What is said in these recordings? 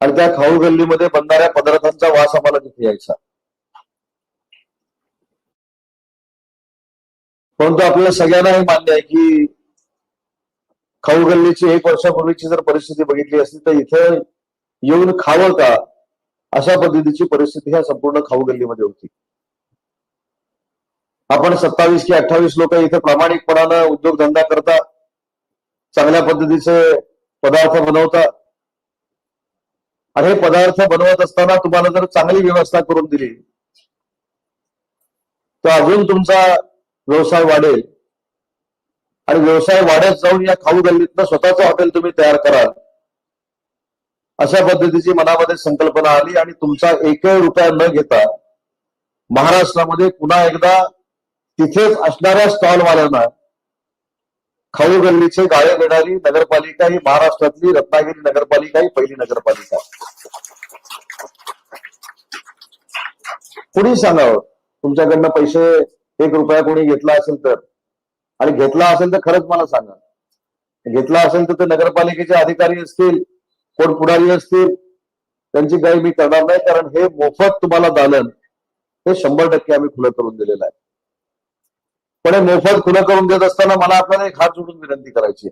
आणि त्या खाऊ गल्लीमध्ये बनणाऱ्या पदार्थांचा वास आम्हाला तिथे यायचा. परंतु आपल्याला सगळ्यांना हे मान्य आहे की खाऊ गल्लीची एक वर्षापूर्वीची जर परिस्थिती बघितली असती तर इथे येऊन खावं का अशा पद्धतीची परिस्थिती ह्या संपूर्ण खाऊ गल्लीमध्ये होती. आपण सत्तावीस की अठ्ठावीस लोक इथे प्रामाणिकपणानं उद्योगधंदा करता चांगल्या पद्धतीचे पदार्थ बनवता आणि हे पदार्थ बनवत असताना तुम्हाला जर चांगली व्यवस्था करून दिली तर अजून तुमचा व्यवसाय वाढेल. आणि व्यवसाय वाढत जाऊन या खाऊ गल्लीतनं स्वतःचं हॉटेल तुम्ही तयार कराल. अशा पद्धतीची मनामध्ये संकल्पना आली आणि तुमचा एकही रुपया न घेता महाराष्ट्रामध्ये पुन्हा एकदा तिथेच असणाऱ्या स्टॉलवाल्यांना खाऊ गल्लीचे गाळे देणारी नगरपालिका ही महाराष्ट्रातली रत्नागिरी नगरपालिका ही पहिली नगरपालिका. कुणी सांगावं? तुमच्याकडनं पैसे एक रुपया कोणी घेतला असेल तर. आणि घेतला असेल तर खरंच मला सांगा. घेतला असेल तर ते नगरपालिकेचे अधिकारी असतील कोण पुढारी असतील त्यांची काही मी करणार नाही कारण हे मोफत तुम्हाला दालन हे शंभर टक्के आम्ही खुलं करून दिलेलं आहे. पण हे मोफत खुलं करून देत असताना मला आपल्याला एक हात जोडून विनंती करायची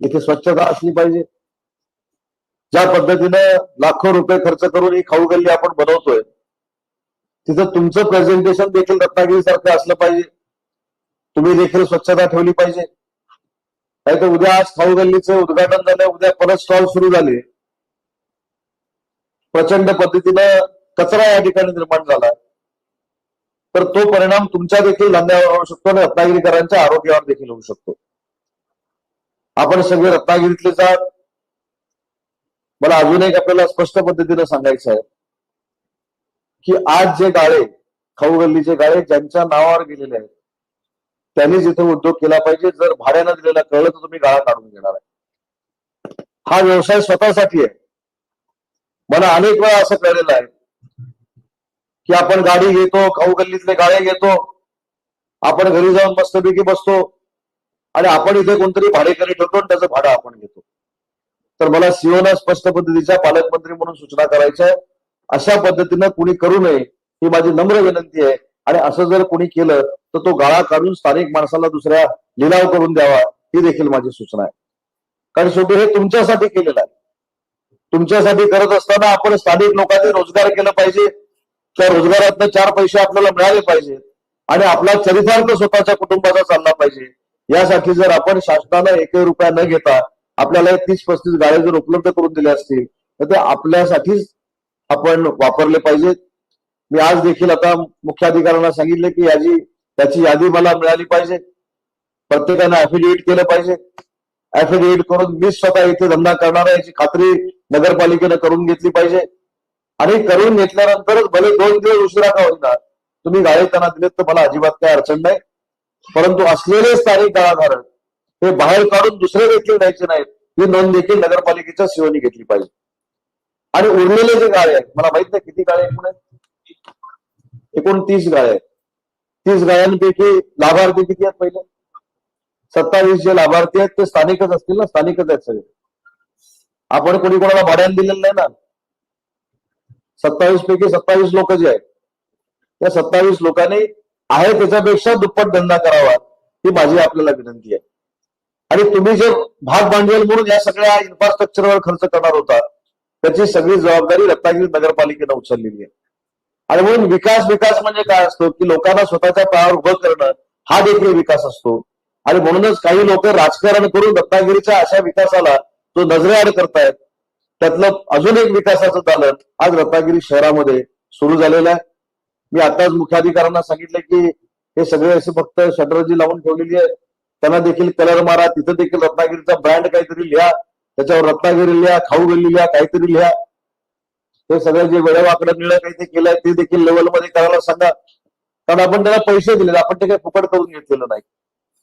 इथे स्वच्छता असली पाहिजे. ज्या पद्धतीनं लाखो रुपये खर्च करून ही खाऊ गल्ली आपण बनवतोय तिथं तुमचं प्रेझेंटेशन देखील रत्नागिरी सारखं असलं पाहिजे. तुम्ही देखील स्वच्छता ठेवली पाहिजे. नाही तर उद्या आज खाऊ गल्लीचं उद्घाटन झालं उद्या परत स्टॉल सुरू झाले. प्रचंड पद्धतीनं कचरा या ठिकाणी निर्माण झाला. तर तो परिणाम तुमच्या देखील धंद्यावर होऊ शकतो आणि रत्नागिरीकरांच्या आरोग्यावर देखील होऊ शकतो. आपण सगळे रत्नागिरीतले जात मला अजून एक आपल्याला स्पष्ट पद्धतीनं सांगायचं आहे की आज जे गाळे खाऊ गल्लीचे गाळे ज्यांच्या नावावर गेलेले आहेत त्यांनी जिथे उद्योग केला पाहिजे. जर भाड्यानं दिलेला कळलं तर तुम्ही गाळा काढून घेणार आहे. हा व्यवसाय स्वतःसाठी आहे. मला अनेक वेळा असं कळलेलं आहे. की आपण गाडी घेतो खाऊ गल्लीतले गाड्या घेतो आपण घरी जाऊन मस्तपैकी बसतो आणि आपण इथे कोणतरी भाडेकरी ठेवतो आणि त्याचं भाडं आपण घेतो. तर मला सीओना स्पष्ट पद्धतीच्या पालकमंत्री म्हणून सूचना करायच्या. आहे अशा पद्धतीनं कुणी करू नये ही माझी नम्र विनंती आहे. आणि असं जर कुणी केलं तर तो गाळा काढून स्थानिक माणसाला दुसऱ्या लिलाव करून द्यावा ही देखील माझी सूचना आहे. कारण शेवटी हे तुमच्यासाठी केलेलं आहे. तुमच्यासाठी करत असताना आपण स्थानिक लोकांनी रोजगार केला पाहिजे त्या रोजगारातनं चार पैसे आपल्याला मिळाले पाहिजेत आणि आपला चरितार्थ स्वतःच्या कुटुंबाचा चालला पाहिजे. यासाठी जर आपण शासनानं एकही रुपया न घेता आपल्याला एक तीस पस्तीस गाड्या जर उपलब्ध करून दिल्या असतील तर ते आपल्यासाठीच आपण वापरले पाहिजेत. मी आज देखील आता मुख्याधिकाऱ्यांना सांगितले की याची त्याची यादी मला मिळाली पाहिजे. प्रत्येकाने अफिडेविट केलं पाहिजे. अफिडेविट करून मी स्वतः इथे धंदा करणार आहे याची खात्री नगरपालिकेनं करून घेतली पाहिजे. आणि करून घेतल्यानंतरच भले दोन दिवस उशिरा का होईना तुम्ही गाळे त्यांना दिलेत तर मला अजिबात काही अडचण नाही. परंतु असलेले स्थानिक गाळाधारक हे बाहेर काढून दुसरे देखील द्यायचे नाहीत. ही नोंद देखील नगरपालिकेच्या सीओनी घेतली पाहिजे. आणि उरलेले जे गाळे आहेत मला माहीत नाही किती गाळे एकूण आहेत. एकूण तीस गाळे आहेत. तीस गाळ्यांपैकी लाभार्थी किती आहेत पहिले? सत्तावीस जे लाभार्थी आहेत ते स्थानिकच असतील ना? स्थानिकच आहेत सगळे. आपण कोणी कोणाला भाड्याने दिलेलं नाही ना? सत्तावीस पैकी सत्तावीस लोक जे आहेत त्या सत्तावीस लोकांनी आहे त्याच्यापेक्षा दुप्पट धंदा करावा ही माझी आपल्याला विनंती आहे. आणि तुम्ही जे भाग भांडवल म्हणून या सगळ्या इन्फ्रास्ट्रक्चरवर खर्च करणार होता त्याची सगळी जबाबदारी रत्नागिरी नगरपालिकेनं उचललेली आहे. आणि म्हणून विकास विकास म्हणजे काय असतो की लोकांना स्वतःच्या पायावर उभं करणं हा देखील विकास असतो. आणि म्हणूनच काही लोक राजकारण करून रत्नागिरीच्या अशा विकासाला तो नजरेआड करतायत त्यातलं अजून एक विकासाचं दालन आज रत्नागिरी शहरामध्ये सुरू झालेलं आहे. मी आताच मुख्याधिकाऱ्यांना सांगितलं की हे सगळे असे फक्त शटरजी लावून ठेवलेली आहे त्यांना देखील कलर मारा. तिथं देखील रत्नागिरीचा ब्रँड काहीतरी लिहा. त्याच्यावर रत्नागिरी लिहा खाऊ गल्ली लिहा काहीतरी लिहा. हे सगळं जे वेळेवाकडं निळं काही ते केलंय ते देखील लेवलमध्ये करायला सांगा. कारण आपण त्याला पैसे दिलेले आपण ते काही फुकट करून घेतलेलं नाही.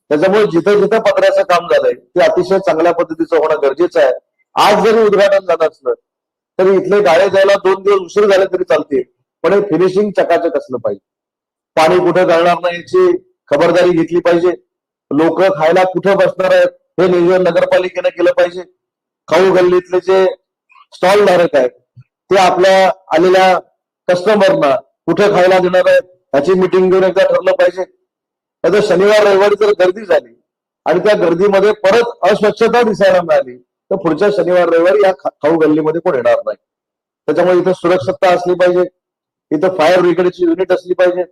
त्याच्यामुळे जिथं जिथं पत्र्याचं काम झालंय ते अतिशय चांगल्या पद्धतीचं होणं गरजेचं आहे. आज जरी उद्घाटन झालं असलं तरी इथले गाळे जायला दोन दिवस उशीर झाले तरी चालते पण हे फिनिशिंग चकाचक असलं पाहिजे. पाणी कुठं घालणार नाही याची खबरदारी घेतली पाहिजे. लोक खायला कुठं बसणार आहेत हे नियोजन नगरपालिकेनं केलं पाहिजे. खाऊ गल्लीतले जे स्टॉल धारक आहेत ते आपल्या आलेल्या कस्टमरना कुठे खायला देणार आहेत ह्याची मिटिंग घेऊन एकदा ठरलं पाहिजे. आता शनिवार रविवारी जर गर्दी झाली आणि त्या गर्दीमध्ये परत अस्वच्छता दिसायला मिळाली तर पुढच्या शनिवार रविवारी या खाऊ गल्लीमध्ये कोण येणार नाही. त्याच्यामुळे इथं सुरक्षितता असली पाहिजे. इथं फायर ब्रिगेडची युनिट असली पाहिजे.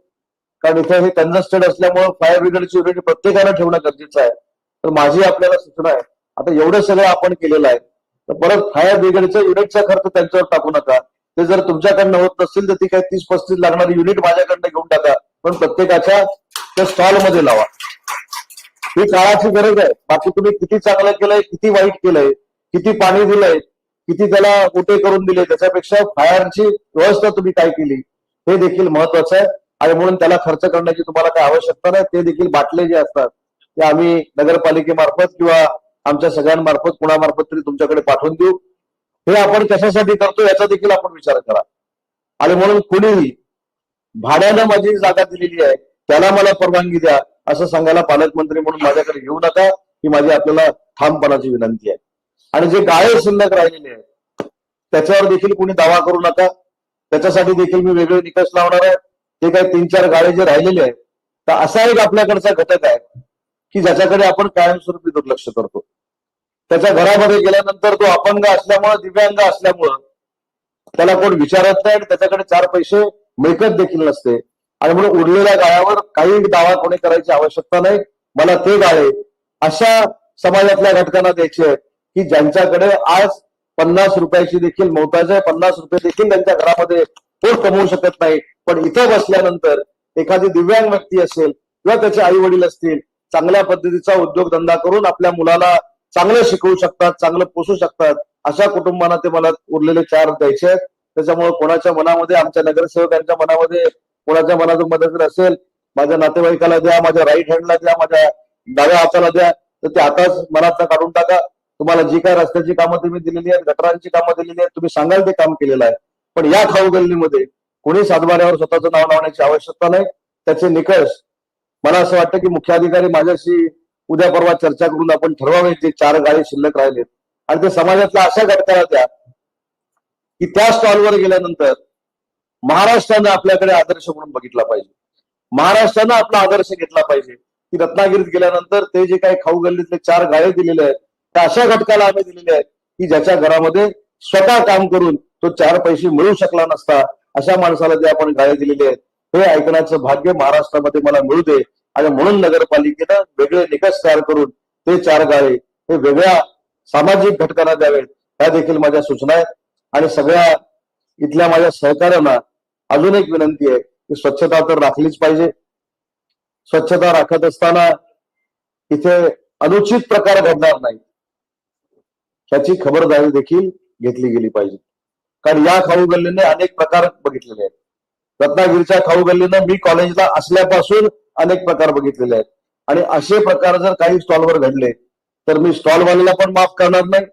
कारण इथं हे कंजस्टेड असल्यामुळे फायर ब्रिगेडची युनिट प्रत्येकाला ठेवणं गरजेचं आहे. तर माझी आपल्याला सूचना आहे. आता एवढं सगळं आपण केलेलं आहे. तर परत फायर ब्रिगेडच्या युनिटचा खर्च त्यांच्यावर टाकू नका. ते जर तुमच्याकडनं होत नसतील तर ती काही तीस पस्तीस लागणारी युनिट माझ्याकडनं घेऊन टाका. पण प्रत्येकाच्या त्या स्टॉलमध्ये लावा. ही काळाची गरज आहे. बाकी तुम्ही किती चांगलं केलंय किती वाईट केलंय किती पाणी दिलंय किती त्याला कुठे करून दिले त्याच्यापेक्षा फायरची व्यवस्था तुम्ही काय केली हे देखील महत्वाचं आहे. आणि म्हणून त्याला खर्च करण्याची तुम्हाला काय आवश्यकता नाही ते देखील बाटले जे असतात ते आम्ही नगरपालिकेमार्फत किंवा आमच्या सगळ्यांमार्फत कुणामार्फत तरी तुमच्याकडे पाठवून देऊ. हे आपण कशासाठी करतो याचा देखील आपण विचार करा. आणि म्हणून कुणीही भाड्यानं माझी जागा दिलेली आहे त्याला मला परवानगी द्या असं सांगायला पालकमंत्री म्हणून माझ्याकडे घेऊ नका ही माझी आपल्याला ठामपणाची विनंती आहे. आणि जे गाळे शिल्लक राहिलेले आहेत त्याच्यावर देखील कुणी दावा करू नका. त्याच्यासाठी देखील मी वेगळे निकष लावणार आहे. ते काही तीन चार गाळे जे राहिलेले आहेत तर असा एक आपल्याकडचा घटक आहे की ज्याच्याकडे आपण कायमस्वरूपी दुर्लक्ष करतो. त्याच्या घरामध्ये गेल्यानंतर तो अपंग असल्यामुळं दिव्यांग असल्यामुळं त्याला कोण विचारत नाही आणि त्याच्याकडे चार पैसे मिळकत देखील नसते. आणि म्हणून उरलेल्या गाळ्यावर काही दावा कोणी करायची आवश्यकता नाही. मला ते गाळे अशा समाजातल्या घटकांना द्यायचे आहेत. की ज्यांच्याकडे आज पन्नास रुपयाची देखील मोताज आहे पन्नास रुपये देखील त्यांच्या घरामध्ये पोट कमवू शकत नाही. पण इथं बसल्यानंतर एखादी दिव्यांग व्यक्ती असेल किंवा त्याचे आई वडील असतील चांगल्या पद्धतीचा उद्योगधंदा करून आपल्या मुलाला चांगलं शिकवू शकतात चांगलं पोसू शकतात अशा कुटुंबांना ते मला उरलेले चार द्यायचे आहेत. त्याच्यामुळे कोणाच्या मनामध्ये आमच्या नगरसेवकांच्या मनामध्ये कोणाच्या मनात मदत जर असेल माझ्या नातेवाईकाला द्या माझ्या राईट हँडला द्या माझ्या डाव्या हाताला द्या तर ते आताच मनात काढून टाका. तुम्हाला जी काय रस्त्याची कामं तुम्ही दिलेली आहेत गटारांची कामं दिलेली आहेत तुम्ही सांगाल ते काम केलेलं आहे. पण या खाऊ गल्लीमध्ये कोणी सातबाऱ्यावर स्वतःचं नाव लावण्याची आवश्यकता नाही. त्याचे निकष मला असं वाटतं की मुख्याधिकारी माझ्याशी उद्या परवा चर्चा करून आपण ठरवावे जे चार गाळे शिल्लक राहिलेत. आणि ते समाजातल्या अशा घटकाला द्या की त्या स्टॉलवर गेल्यानंतर महाराष्ट्रानं आपल्याकडे आदर्श म्हणून बघितला पाहिजे. महाराष्ट्रानं आपला आदर्श घेतला पाहिजे. की रत्नागिरीत गेल्यानंतर ते जे काही खाऊ गल्लीतले चार गाळे दिलेले आहेत त्या अशा घटकाला आम्ही दिलेले आहेत की ज्याच्या घरामध्ये स्वतः काम करून तो चार पैसे मिळू शकला नसता अशा माणसाला जे आपण गाळे दिलेले आहेत हे ऐकण्याचं भाग्य महाराष्ट्रामध्ये मला मिळू दे. आणि म्हणून नगरपालिकेनं वेगळे निकष तयार करून ते चार गाळे हे वेगळ्या सामाजिक घटकांना द्यावेत ह्या देखील माझ्या सूचना आहेत. आणि सगळ्या इथल्या माझ्या सहकाऱ्यांना अजून एक विनंती आहे की स्वच्छता तर राखलीच पाहिजे. स्वच्छता राखत असताना इथे अनुचित प्रकार घडणार नाही ह्याची खबरदारी देखील घेतली गेली पाहिजे. कारण या खाऊ गल्लीने अनेक प्रकार बघितलेले आहेत. रत्नागिरीच्या खाऊ गल्लीनं मी कॉलेजला असल्यापासून अनेक प्रकार बघितलेले आहेत. आणि असे प्रकार जर काही स्टॉलवर घडले तर मी स्टॉलवाल्याला पण माफ करणार नाही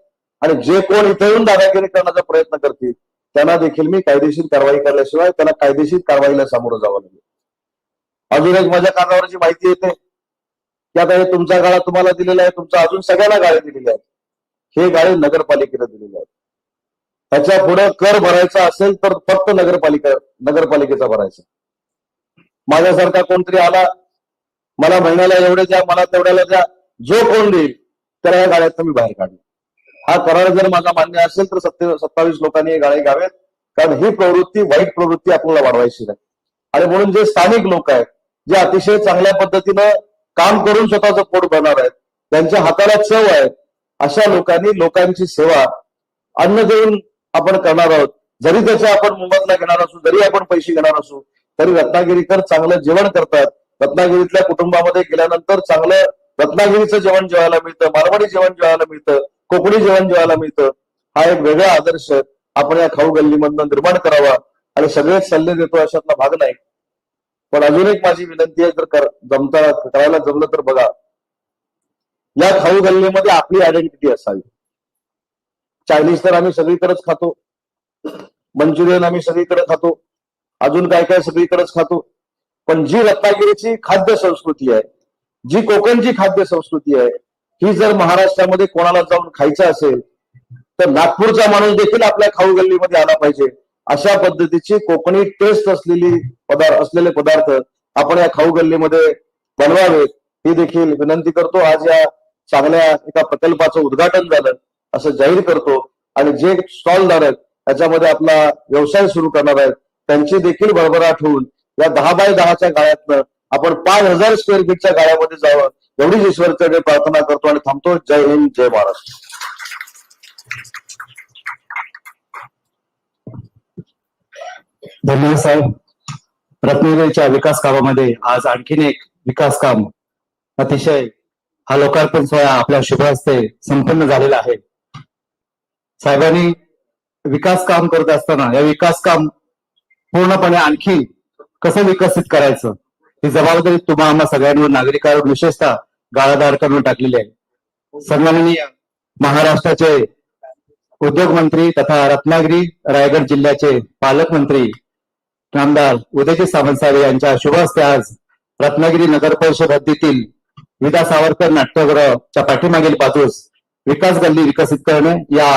आणि जे कोण इथे येऊन दादागिरी करण्याचा प्रयत्न करतील त्यांना देखील मी कायदेशीर कारवाई केल्याशिवाय त्यांना कायदेशीर कारवाईला सामोरं जावं लागेल. अजून एक माझ्या कानावरची माहिती येते. की आता हे तुमचा गाळा तुम्हाला दिलेला आहे तुमचा अजून सगळ्यांना गाळे दिलेले आहेत. हे गाळे नगरपालिकेला दिलेले आहेत. त्याच्या पुढे कर भरायचा असेल तर फक्त नगरपालिका नगरपालिकेचा भरायचा. माझ्यासारखा कोणतरी आला मला महिन्याला एवढे द्या मला तेवढ्याला द्या जो कोण देईल त्याला या गाड्यात मी बाहेर काढले हा करार जर माझा मान्य असेल तर सत्ते सत्तावीस लोकांनी हे गाळे घ्यावेत कारण ही प्रवृत्ती वाईट प्रवृत्ती आपल्याला वाढवायची नाही. आणि म्हणून जे स्थानिक लोक आहेत जे अतिशय चांगल्या पद्धतीनं काम करून स्वतःचं पोट भरणार आहेत त्यांच्या हाताला चव आहे अशा लोकांनी लोकांची सेवा अन्न देऊन आपण करणार आहोत. जरी त्याचा आपण मुंबईला घेणार असू जरी आपण पैसे घेणार असू तरी रत्नागिरीकर चांगलं जेवण करतात. रत्नागिरीतल्या कुटुंबामध्ये गेल्यानंतर चांगलं रत्नागिरीचं जेवण जेवायला मिळतं मारवाडी जेवण जेवायला मिळतं कोकणी जेवण जेवायला मिळतं. हा एक वेगळा आदर्श आपण या खाऊ गल्लीमधनं निर्माण करावा आणि सगळेच सल्ले देतो अशातला भाग नाही. पण अजून एक माझी विनंती आहे जर कर- जमता करायला जमलं तर बघा. या खाऊ गल्लीमध्ये आपली आयडेंटिटी असावी. चायनीज तर आम्ही सगळीकडेच खातो. मंचुरियन आम्ही सगळीकडे खातो. अजून काय काय सगळीकडेच खातो. पण जी रत्नागिरीची खाद्य संस्कृती आहे जी कोकणची खाद्य संस्कृती आहे ही जर महाराष्ट्रामध्ये कोणाला जाऊन खायचं असेल तर नागपूरचा माणूस देखील आपल्या खाऊ गल्लीमध्ये आला पाहिजे. अशा पद्धतीची कोकणी टेस्ट असलेली पदार्थ असलेले पदार्थ आपण या खाऊ गल्लीमध्ये बनवावेत. ही देखील विनंती करतो. आज या चांगल्या एका प्रकल्पाचं उद्घाटन झालं असं जाहीर करतो. आणि जे स्टॉल धारक त्याच्यामध्ये आपला व्यवसाय सुरू करणार आहेत त्यांची देखील भरभराट होऊन या दहा बाय दहाच्या गाळ्यातनं आपण पाच हजार स्क्वेअर फीटच्या गाळ्यामध्ये जावं एवढीच ईश्वरकडे प्रार्थना करतो आणि थांबतो. जय हिंद जय महाराष्ट्र. धन्यवाद साहेब. रत्नागिरीच्या विकास कामामध्ये आज आणखीन एक विकास काम अतिशय हा लोकार्पण सोहळा आपल्या शुभ हस्ते संपन्न झालेला आहे. साहेबांनी विकास काम करत असताना या विकास काम पूर्णपणे आणखी कसं विकसित करायचं ही जबाबदारी तुम्हा आम्हा सगळ्यांवर नागरिकांवर विशेषतः गाळाधारकांवर टाकलेली आहे. सन्माननीय महाराष्ट्राचे उद्योग मंत्री तथा रत्नागिरी रायगड जिल्ह्याचे पालकमंत्री नामदार उदयजी सावंत साहेब यांच्या शुभ हस्ते आज रत्नागिरी नगर परिषद हद्दीतील विदा सावरकर नाट्यगृहच्या पाठीमागील बाजूस विकास गल्ली विकसित करणे या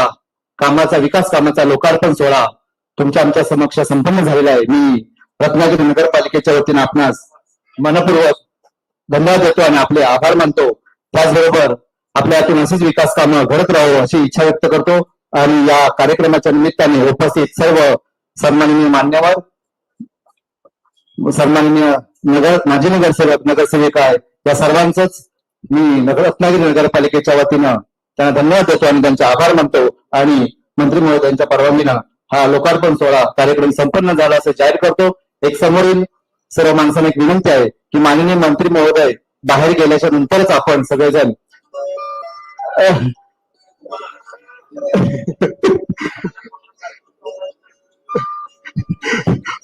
कामाचा विकास कामाचा लोकार्पण सोहळा तुमच्या आमच्या समक्ष संपन्न झालेला आहे. मी रत्नागिरी नगरपालिकेच्या वतीने आपणास मनपूर्वक धन्यवाद देतो आणि आपले आभार मानतो. त्याचबरोबर आपल्या हातून अशीच विकास कामं घडत राहू अशी इच्छा व्यक्त करतो. आणि या कार्यक्रमाच्या निमित्ताने उपस्थित सर्व सन्माननीय मान्यवर सन्माननीय नगर माजी नगरसेवक नगरसेविका आहे या सर्वांचंच मी नगर रत्नागिरी नगरपालिकेच्या वतीनं त्यांना धन्यवाद देतो आणि त्यांचे आभार मानतो. आणि मंत्री महोदयांच्या परवानगीनं हा लोकार्पण सोहळा कार्यक्रम संपन्न झाला असं जाहीर करतो. एक समोरील सर्व माणसांना एक विनंती आहे की माननीय मंत्री महोदय बाहेर गेल्याच्या नंतरच आपण सगळेजण अह,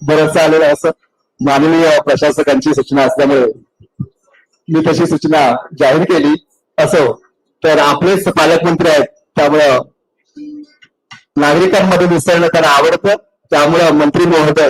बरं चालेल असं. माननीय प्रशासकांची सूचना असल्यामुळे मी तशी सूचना जाहीर केली. असो तर आपलेच पालकमंत्री आहेत त्यामुळं नागरिकांमध्ये मिसळणं त्यांना आवडतं. त्यामुळं मंत्री महोदय